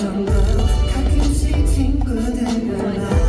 좀더 가끔씩 친구들과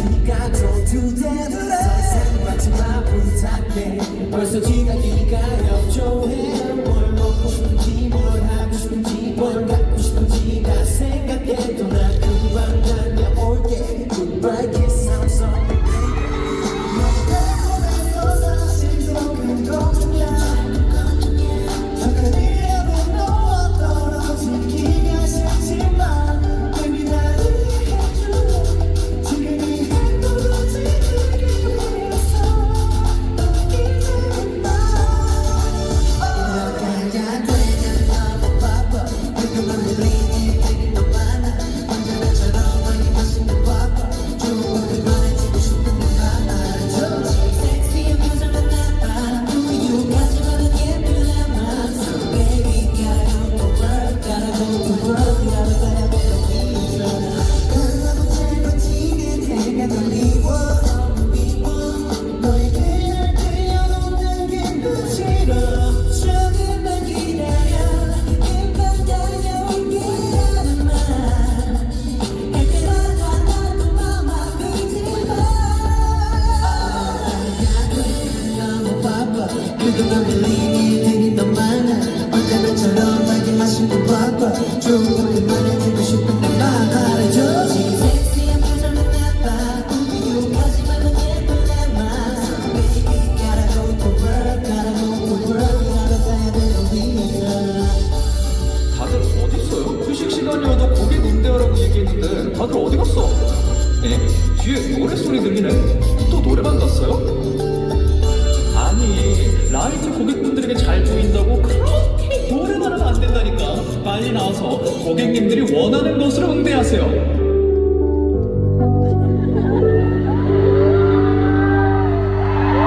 시간 모두 되돌아 생각지 마 부탁해 벌써 지각이 다들 어디 갔어? 예? 뒤에 노래 소리 들리네? 또 노래방 갔어요? 아니 라이트 고객분들에게 잘 보인다고 그렇게 노래만 하면 안 된다니까 빨리 나와서 고객님들이 원하는 것으로 응대하세요